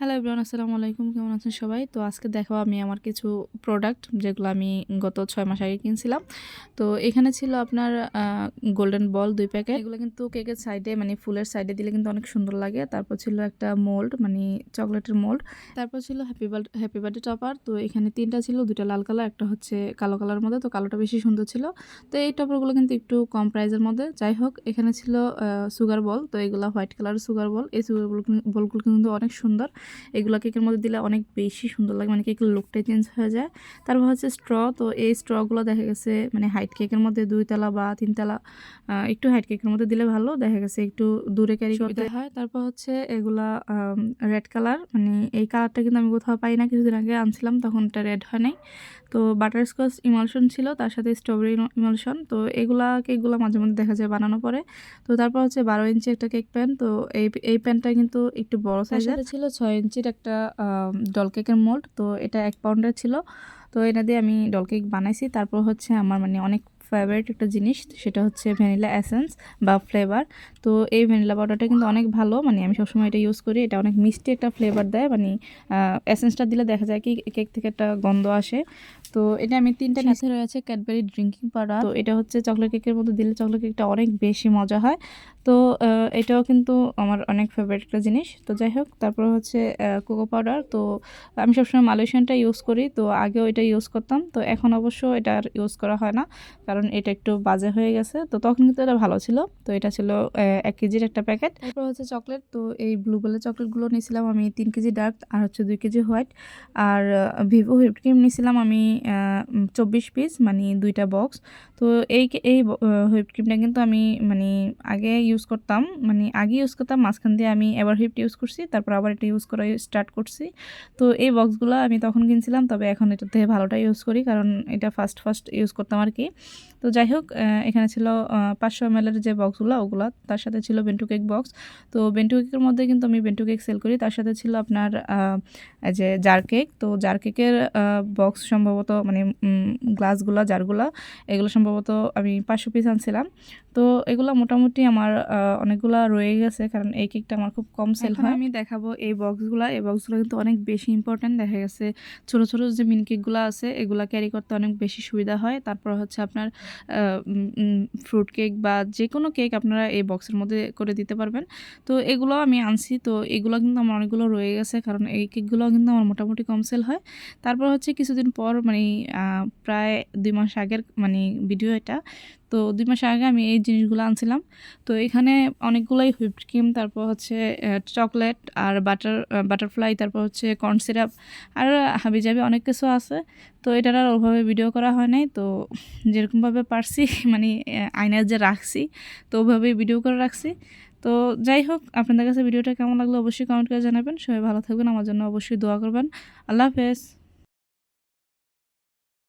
Hello everyone আসসালামু আলাইকুম। কেমন আছেন সবাই? তো আজকে দেখাবো আমি আমার কিছু প্রোডাক্ট যেগুলো আমি গত ছয় মাস আগে কিনছিলাম। তো এখানে ছিল আপনার গোল্ডেন বল দুই প্যাকেট এগুলো কিন্তু কেকের সাইডে মানে ফুলের সাইডে দিলে কিন্তু অনেক সুন্দর লাগে। তারপর ছিল একটা মোল্ড মানে চকলেটের মোল্ড তারপর ছিল happy birth happy birthday topper তো এখানে তিনটা ছিল দুটা লাল কালার একটা হচ্ছে কালো কালার মধ্যে। তো কালোটা বেশি সুন্দর ছিল। তো এই টপারগুলো কিন্তু একটু কম প্রাইসের মধ্যে। যাই হোক, এখানে ছিল সুগার বল তো এগুলো হোয়াইট কালার সুগার বল এই সুগার বলগুলো কিন্তু অনেক সুন্দর। এগুলো কেকের মধ্যে দিলে অনেক বেশি সুন্দর লাগে মানে কেকের লুকটাই চেঞ্জ হয়ে যায়। তারপর হচ্ছে স্ট্র তো এই স্ট্রগুলো দেখা গেছে মানে হাইট কেকের মধ্যে দুই তলা বা তিনতলা একটু হাইট কেকের মধ্যে দিলে ভালো দেখা গেছে একটু দূরে ক্যারি করতে হয়। তারপর হচ্ছে এগুলা রেড কালার মানে এই কালারটা কিন্তু আমি কোথাও পাই না কিছুদিন আগে আনছিলাম তখন এটা রেড হয় নাই। তো বাটারস্কচ ইমালশন ছিল তার সাথে স্ট্রবেরি ইমালশন তো এগুলা কেকগুলো মাঝে মধ্যে দেখা যায় বানানো পরে। তো তারপর হচ্ছে বারো ইঞ্চি একটা কেক প্যান তো এই এই প্যানটা কিন্তু একটু বড় সাইজের ছিল ছয় ইঞ্চির একটা ডল কেকের মোল্ড তো এটা এক পাউন্ডের ছিল। তো এটা দিয়ে আমি ডল কেক বানাইছি। তারপর হচ্ছে আমার মানে অনেক ফেভারিট একটা জিনিস সেটা হচ্ছে ভ্যানিলা অ্যাসেন্স বা ফ্লেভার তো এই ভ্যানিলা পাউডারটা কিন্তু অনেক ভালো মানে আমি সবসময় এটা ইউজ করি। এটা অনেক মিষ্টি একটা ফ্লেভার দেয় মানে অ্যাসেন্সটা দিলে দেখা যায় কি কেক থেকে একটা গন্ধ আসে। তো এটা আমি তিনটা কাছে রয়েছে ক্যাডবেরি ড্রিঙ্কিং পাউডার তো এটা হচ্ছে চকলেট কেকের মধ্যে দিলে চকলেট কেকটা অনেক বেশি মজা হয়। তো এটাও কিন্তু আমার অনেক ফেভারিট একটা জিনিস। তো যাই হোক তারপর হচ্ছে কোকো পাউডার তো আমি সবসময় মালয়েশিয়ানটা ইউজ করি তো আগেও এটা ইউজ করতাম। তো এখন অবশ্য এটা আর ইউজ করা হয় না। কারণ এটা একটু বাজে হয়ে গেছে। তো তখন কিন্তু এটা ভালো ছিল। তো এটা ছিল এক কেজির একটা প্যাকেট। তারপর হচ্ছে চকলেট। তো এই ব্লু বেলের চকলেটগুলো নিয়েছিলাম আমি তিন কেজি ডার্ক আর হচ্ছে দুই কেজি হোয়াইট। আর ভিভো হুইপ ক্রিম নিয়েছিলাম আমি চব্বিশ পিস মানে দুইটা বক্স। তো এই এই হুইপ ক্রিমটা কিন্তু আমি মানে আগে ইউজ করতাম। মানে আগে ইউজ করতাম, মাঝখান দিয়ে আমি এবার হুইপটা ইউজ করছি। তারপর আবার এটা ইউজ করা স্টার্ট করছি। তো এই বক্সগুলো আমি তখন কিনছিলাম, তবে এখন এটাতে ভালোটা ইউজ করি। কারণ এটা ফার্স্ট ফার্স্ট ইউজ করতাম আর কি। তো যাই হোক এখানে ছিল পাঁচশো এম যে বক্সগুলো ওগুলো তার সাথে ছিল বেন্টু কেক বক্স তো বেন্টু কেকের মধ্যে কিন্তু আমি বেন্টু কেক সেল করি। তার সাথে ছিল আপনার যে জার কেক তো জার কেকের বক্স সম্ভবত মানে গ্লাসগুলো জারগুলো এগুলো সম্ভবত আমি পাঁচশো পিস আনছিলাম। তো এগুলো মোটামুটি আমার অনেকগুলো রয়ে গেছে কারণ এই কেকটা আমার খুব কম সেল হয়। আমি দেখাবো এই বক্সগুলো এই বক্সগুলো কিন্তু অনেক বেশি ইম্পর্ট্যান্ট দেখা গেছে ছোটো ছোটো যে মিনি কেকগুলো আছে এগুলো ক্যারি করতে অনেক বেশি সুবিধা হয়। তারপর হচ্ছে আপনার ফ্রুট কেক বা যে কোনো কেক আপনারা এই বক্সের মধ্যে করে দিতে পারবেন। তো এগুলো আমি আনছি, তো এগুলো কিন্তু আমার অনেকগুলো রয়ে গেছে, কারণ এই কেকগুলো কিন্তু আমার মোটামুটি কম সেল হয়। তারপর হচ্ছে কিছুদিন পর মানে প্রায় দুই মাস আগের মানে ভিডিও এটা তো দুই মাস আগে আমি এই জিনিসগুলো আনছিলাম। তো এখানে অনেকগুলোই হুইপ ক্রিম, তারপর হচ্ছে চকলেট আর বাটার বাটারফ্লাই, তারপর হচ্ছে কর্ন সিরাপ আর হাবি যাবি অনেক কিছু আছে। তো এটার আর ওভাবে ভিডিও করা হয় নাই। তো যেরকমভাবে পারছি মানে আয়নার যে রাখছি, তো ওভাবেই ভিডিও করে রাখছি। তো যাই হোক, আপনাদের কাছে ভিডিওটা কেমন লাগল অবশ্যই কমেন্ট করে জানাবেন। সবাই ভালো থাকবেন, আমার জন্য অবশ্যই দোয়া করবেন। আল্লাহ হাফেজ।